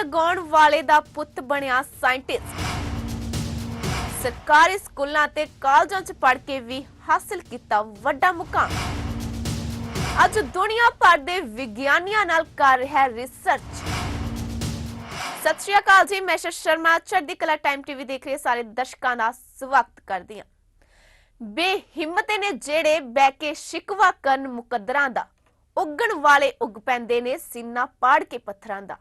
ਲਗਾਉਣ ਵਾਲੇ ਦਾ ਪੁੱਤ ਬਣਿਆ ਸਾਇੰਟਿਸਟ ਸਰਕਾਰੀ ਸਕੂਲਾਂ ਤੇ ਕਾਲਜਾਂ 'ਚ ਪੜ੍ਹ ਕੇ ਵੀ ਹਾਸਲ ਕੀਤਾ ਵੱਡਾ ਮੁਕਾਮ। ਅੱਜ ਦੁਨੀਆ ਭਰ ਦੇ ਵਿਗਿਆਨੀਆਂ ਨਾਲ ਕਰ ਰਿਹਾ ਰਿਸਰਚ ਸਤਿ ਸ਼੍ਰੀ ਅਕਾਲ ਜੀ, ਮੈਂ ਸ਼ਸ਼ ਸ਼ਰਮਾ, ਚੜ੍ਹਦੀ ਕਲਾ ਟਾਈਮ ਟੀਵੀ ਦੇਖ ਰਹੇ ਸਾਰੇ ਦਰਸ਼ਕਾਂ ਦਾ ਸਵਾਗਤ ਕਰਦੀ ਹਾਂ। ਬੇਹਿੰਮਤੇ ਨੇ ਜਿਹੜੇ ਬਹਿ ਕੇ ਸ਼ਿਕਵਾ ਕਰਨ ਮੁਕੱਦਰਾਂ ਦਾ, ਉੱਗਣ ਵਾਲੇ ਉੱਗ ਪੈਂਦੇ ਨੇ ਸੀਨਾ ਪਾੜ ਕੇ ਪੱਥਰਾਂ ਦਾ।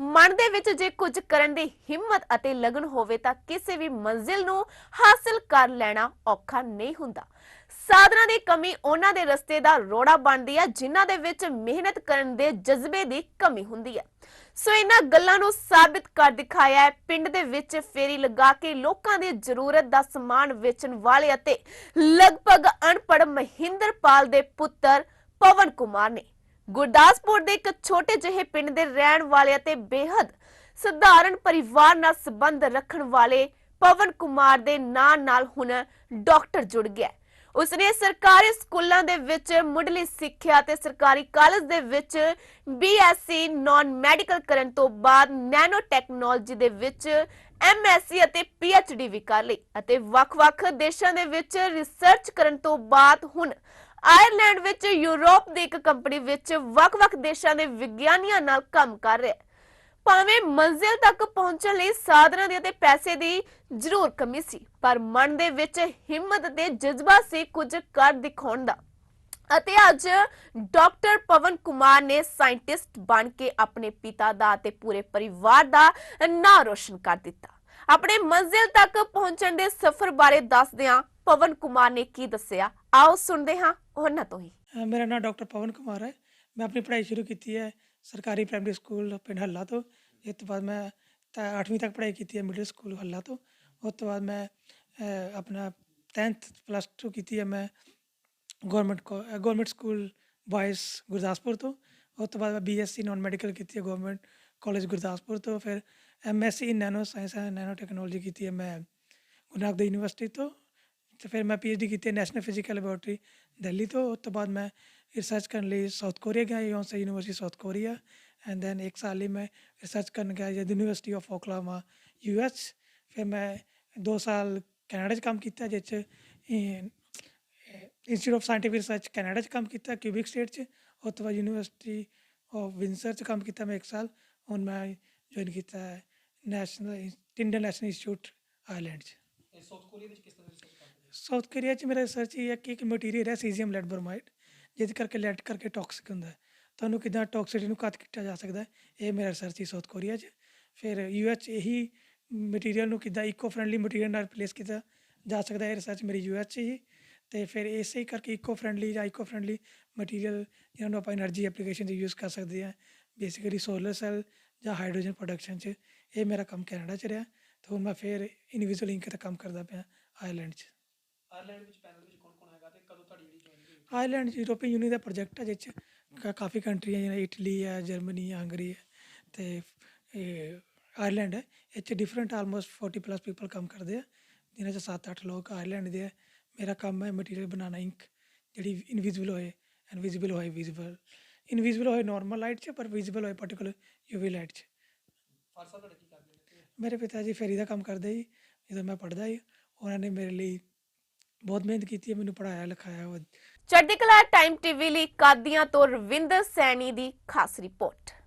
ਮਨ ਦੇ ਵਿੱਚ ਜੇ ਕੁਝ ਕਰਨ ਦੀ ਹਿੰਮਤ ਅਤੇ ਲਗਨ ਹੋਵੇ ਤਾਂ ਕਿਸੇ ਵੀ ਮੰਜ਼ਿਲ ਨੂੰ ਹਾਸਲ ਕਰ ਲੈਣਾ ਔਖਾ ਨਹੀਂ ਹੁੰਦਾ। ਸਾਧਨਾ ਦੀ ਕਮੀ ਉਹਨਾਂ ਦੇ ਰਸਤੇ ਦਾ ਰੋੜਾ ਬਣਦੀ ਹੈ, ਜਿਨ੍ਹਾਂ ਦੇ ਵਿੱਚ ਮਿਹਨਤ ਕਰਨ ਦੇ ਜਜ਼ਬੇ ਦੀ ਕਮੀ ਹੁੰਦੀ ਹੈ। ਸੋ ਇਹਨਾਂ ਗੱਲਾਂ ਨੂੰ ਸਾਬਿਤ ਕਰ ਦਿਖਾਇਆ ਹੈ, ਪਿੰਡ ਦੇ ਵਿੱਚ ਫੇਰੀ ਲਗਾ ਕੇ ਲੋਕਾਂ ਦੀ ਜ਼ਰੂਰਤ ਦਾ ਸਮਾਨ ਵੇਚਣ ਵਾਲੇ ਅਤੇ ਲਗਭਗ ਅਨਪੜ੍ਹ ਮਹਿੰਦਰਪਾਲ ਦੇ ਪੁੱਤਰ ਪਵਨ ਕੁਮਾਰ ਨੇ। ਗੁਰਦਾਸਪੁਰ ਦੇ ਇੱਕ ਛੋਟੇ ਜਿਹੇ ਪਿੰਡ ਦੇ ਰਹਿਣ ਵਾਲੇ ਅਤੇ ਬੇਹੱਦ ਸਧਾਰਨ ਪਰਿਵਾਰ ਨਾਲ ਸੰਬੰਧ ਰੱਖਣ ਵਾਲੇ ਪਵਨ ਕੁਮਾਰ ਦੇ ਨਾਂ ਨਾਲ ਹੁਣ ਡਾਕਟਰ ਜੁੜ ਗਿਆ ਉਸਨੇ ਸਰਕਾਰੀ ਸਕੂਲਾਂ ਦੇ ਵਿੱਚ ਮੁੱਢਲੀ ਸਿੱਖਿਆ ਤੇ ਸਰਕਾਰੀ ਕਾਲਜ ਦੇ ਵਿੱਚ ਬੀਐਸਸੀ ਨਾਨ ਮੈਡੀਕਲ ਕਰਨ ਤੋਂ ਬਾਅਦ ਨੈਨੋ ਟੈਕਨੋਲੋਜੀ ਦੇ ਵਿੱਚ ਐਮਐਸਸੀ ਅਤੇ ਪੀਐਚਡੀ ਵੀ ਕਰ ਲਈ ਅਤੇ ਵੱਖ-ਵੱਖ ਦੇਸ਼ਾਂ ਦੇ ਵਿੱਚ ਰਿਸਰਚ ਕਰਨ ਤੋਂ ਬਾਅਦ ਹੁਣ ਆਇਰਲੈਂਡ ਵਿੱਚ, ਯੂਰਪ ਦੀ ਇੱਕ ਕੰਪਨੀ ਵਿੱਚ ਵੱਖ-ਵੱਖ ਦੇਸ਼ਾਂ ਦੇ ਵਿਗਿਆਨੀਆਂ ਨਾਲ ਕੰਮ ਕਰ ਰਿਹਾ ਹੈ। ਭਾਵੇਂ ਮੰਜ਼ਿਲ ਤੱਕ ਪਹੁੰਚਣ ਲਈ ਸਾਧਨਾਂ ਦੀ ਅਤੇ ਪੈਸੇ ਦੀ ਜ਼ਰੂਰ ਕਮੀ ਸੀ, ਪਰ ਮਨ ਦੇ ਵਿੱਚ ਹਿੰਮਤ ਤੇ ਜਜ਼ਬਾ ਸੀ ਕੁਝ ਕਰ ਦਿਖਾਉਣ ਦਾ। ਅਤੇ ਅੱਜ ਡਾਕਟਰ ਪਵਨ ਕੁਮਾਰ ਨੇ ਸਾਇੰਟਿਸਟ ਬਣ ਕੇ ਆਪਣੇ ਪਿਤਾ ਦਾ ਅਤੇ ਪੂਰੇ ਪਰਿਵਾਰ ਦਾ ਨਾਂ ਰੋਸ਼ਨ ਕਰ ਦਿੱਤਾ। ਆਪਣੇ ਮੰਜ਼ਿਲ ਤੱਕ ਪਹੁੰਚਣ ਦੇ ਸਫ਼ਰ ਬਾਰੇ ਦੱਸਦਿਆਂ ਪਵਨ ਕੁਮਾਰ ਨੇ ਕੀ ਦੱਸਿਆ? ਆਓ ਸੁਣਦੇ ਹਾਂ ਉਹਨਾਂ ਤੋਂ ਹੀ ਅ, ਮੇਰਾ ਨਾਮ ਡਾਕਟਰ ਪਵਨ ਕੁਮਾਰ ਹੈ ਮੈਂ ਆਪਣੀ ਪੜ੍ਹਾਈ ਸ਼ੁਰੂ ਕੀਤੀ ਹੈ ਸਰਕਾਰੀ ਪ੍ਰਾਇਮਰੀ ਸਕੂਲ ਪਿੰਡ ਹੱਲਾ ਤੋਂ ਇਸ ਤੋਂ ਬਾਅਦ ਮੈਂ ਤਾਂ 8ਵੀਂ ਤੱਕ ਪੜ੍ਹਾਈ ਕੀਤੀ ਹੈ ਮਿਡਲ ਸਕੂਲ ਹੱਲਾ ਤੋਂ ਉਸ ਤੋਂ ਬਾਅਦ ਮੈਂ ਅ, ਆਪਣਾ 10th ਪਲੱਸ 2 ਕੀਤੀ ਹੈ ਮੈਂ government government school boys Gurdaspur ਤੋਂ ਉਸ ਤੋਂ ਬਾਅਦ ਮੈਂ ਬੀਐਸਸੀ ਨਾਨ ਮੈਡੀਕਲ ਕੀਤੀ ਹੈ ਗਵਰਨਮੈਂਟ ਕਾਲਜ ਗੁਰਦਾਸਪੁਰ ਤੋਂ ਫਿਰ MSc in nano science and nano technology ਕੀਤੀ ਹੈ ਮੈਂ ਗੁਰੂ ਨਾਨਕ ਦੇਵ ਯੂਨੀਵਰਸਿਟੀ ਤੋਂ ਤੇ ਫਿਰ ਮੈਂ ਪੀਐਚਡੀ ਕੀਤੀ ਹੈ ਨੈਸ਼ਨਲ ਫਿਜ਼ੀਕਲ ਲੈਬੋਰੇਟਰੀ ਦਿੱਲੀ ਤੋਂ ਉਸ ਤੋਂ ਬਾਅਦ ਮੈਂ ਰਿਸਰਚ ਕਰਨ ਲਈ ਸਾਊਥ ਕੋਰੀਆ ਗਿਆ Yonsei university South Korea and then ਇੱਕ ਸਾਲ ਲਈ ਮੈਂ ਰਿਸਰਚ ਕਰਨ ਗਿਆ ਯੂਨੀਵਰਸਿਟੀ ਆਫ ਓਕਲਾਮਾ ਯੂਐਸ ਫਿਰ ਮੈਂ 2 ਸਾਲ ਕੈਨੇਡਾ 'ਚ ਕੰਮ ਕੀਤਾ ਜਿਸ 'ਚ institute of scientific research Canada 'ਚ ਕੰਮ ਕੀਤਾ ਕਿਊਬਿਕ ਸਟੇਟ 'ਚ ਉਸ ਤੋਂ ਬਾਅਦ ਯੂਨੀਵਰਸਿਟੀ ਆਫ ਵਿੰਸਰ 'ਚ ਕੰਮ ਕੀਤਾ ਮੈਂ ਇੱਕ ਸਾਲ ਹੁਣ ਮੈਂ ਜੁਆਇਨ ਕੀਤਾ ਹੈ national Indian national institute Ireland 'ਚ ਸਾਊਥ ਕੋਰੀਆ ਸਾਊਥ ਕੋਰੀਆ 'ਚ ਮੇਰਾ ਰਿਸਰਚ ਇਹ ਹੈ ਕਿ ਇੱਕ ਮਟੀਰੀਅਲ ਹੈ ਸੀਜ਼ੀਅਮ ਲੈਡ ਬਰੋਮਾਈਡ ਜਿਹਦੇ ਕਰਕੇ ਲੈਡ ਕਰਕੇ ਟੌਕਸਿਕ ਹੁੰਦਾ ਹੈ। ਤੁਹਾਨੂੰ ਕਿਦਾਂ ਟੌਕਸਿਟੀ ਨੂੰ ਘੱਟ ਕੀਤਾ ਜਾ ਸਕਦਾ ਇਹ ਮੇਰਾ ਰਿਸਰਚ ਸੀ ਸਾਊਥ ਕੋਰੀਆ 'ਚ। ਫਿਰ ਯੂ ਐਚ ਇਹੀ ਮਟੀਰੀਅਲ ਨੂੰ ਕਿਦਾਂ ਇਕੋ ਫਰੈਂਡਲੀ ਮਟੀਰੀਅਲ ਨਾਲ ਰਿਪਲੇਸ ਕੀਤਾ ਜਾ ਸਕਦਾ ਇਹ ਰਿਸਰਚ ਮੇਰੀ ਯੂ ਐਚ ਹੀ। ਤੇ ਫਿਰ ਇਸੇ ਹੀ ਕਰਕੇ ਇਕੋ ਫਰੈਂਡਲੀ ਜਾਂ ਇਕੋ ਫਰੈਂਡਲੀ ਮਟੀਰੀਅਲ ਜਿਹਨਾਂ ਨੂੰ ਆਪਾਂ એનર્ਜੀ ਐਪਲੀਕੇਸ਼ਨ 'ਚ ਯੂਜ਼ ਕਰ ਸਕਦੇ ਹਾਂ ਬੇਸਿਕਲੀ ਸੋਲਰ ਸੈੱਲ ਜਾਂ ਹਾਈਡਰੋਜਨ ਪ੍ਰੋਡਕਸ਼ਨ 'ਚ, ਇਹ ਮੇਰਾ ਕੰਮ ਕੈਨੇਡਾ 'ਚ ਰਿਹਾ। ਤੇ ਹੁਣ ਮੈਂ ਫਿਰ ਇੰਡੀਵਿਜੂਅਲ ਇੰਕ ਤੇ ਕੰਮ ਕਰਦਾ ਪਿਆ ਆਇਰਲੈਂਡ 'ਚ। ਆਇਰਲੈਂਡ ਵਿੱਚ ਪੈਨਲ ਵਿੱਚ ਕੌਣ ਕੌਣ ਹੈਗਾ ਤੇ ਕਦੋਂ ਤੁਹਾਡੀ ਜਿਹੜੀ ਜੁਆਇਨਿੰਗ ਹੋਈ? ਆਇਰਲੈਂਡ ਯੂਰੋਪੀਅਨ ਯੂਨੀਅਨ ਦਾ ਪ੍ਰੋਜੈਕਟ ਹੈ ਜਿਸ 'ਚ ਕਾ- ਕਾਫੀ ਕੰਟਰੀਆਂ ਜਿਵੇਂ ਇਟਲੀ ਹੈ ਜਰਮਨੀ ਹੈ ਹੰਗਰੀ ਹੈ ਤੇ ਇਹ ਆਇਰਲੈਂਡ ਹੈ। ਇਹ 'ਚ ਡਿਫਰੈਂਟ ਆਲਮੋਸਟ 40 ਪਲੱਸ ਪੀਪਲ ਕੰਮ ਕਰਦੇ ਆ। ਜਿਨ੍ਹਾਂ 'ਚ 7-8 ਲੋਕ ਆਇਰਲੈਂਡ ਦੇ ਹੈ ਮੇਰਾ ਕੰਮ ਹੈ ਮਟੀਰੀਅਲ ਬਣਾਉਣਾ ਇੰਕ ਜਿਹੜੀ ਇਨਵਿਜ਼ੀਬਲ ਹੋਏ ਇਨਵਿਜ਼ੀਬਲ ਹੋਏ ਵਿਜ਼ੀਬਲ ਇਨਵਿਜ਼ੀਬਲ ਹੋਏ ਨਾਰਮਲ ਲਾਈਟ 'ਚ ਪਰ ਵਿਜ਼ੀਬਲ ਹੋਏ ਪਾਰਟਿਕੂਲਰ ਯੂਵੀ ਲਾਈਟ 'ਚ। ਫਾਦਰ ਸਾਹਿਬ ਤੁਹਾਡੇ ਕੀ ਕਰਦੇ ਨੇ ਤੇ ਮੇਰੇ ਪਿਤਾ ਜੀ ਫੇਰੀ ਦਾ ਕੰਮ ਕਰਦੇ ਸੀ। ਜਦੋਂ ਮੈਂ ਪੜ੍ਹਦਾ ਸੀ ਉਹਨਾਂ ਨੇ ਮੇਰੇ ਲਈ ਬਹੁਤ ਮਿਹਨਤ ਕੀਤੀ ਹੈ, ਮੈਨੂੰ ਪੜ੍ਹਾਇਆ, ਲਿਖਾਇਆ, ਉਹ ਚੜ੍ਹਦੀ ਕਲਾ ਟਾਈਮ ਟੀਵੀ ਲਈ ਕਾਦੀਆਂ ਤੋਂ ਰਵਿੰਦਰ ਸੈਣੀ ਦੀ ਖਾਸ ਰਿਪੋਰਟ।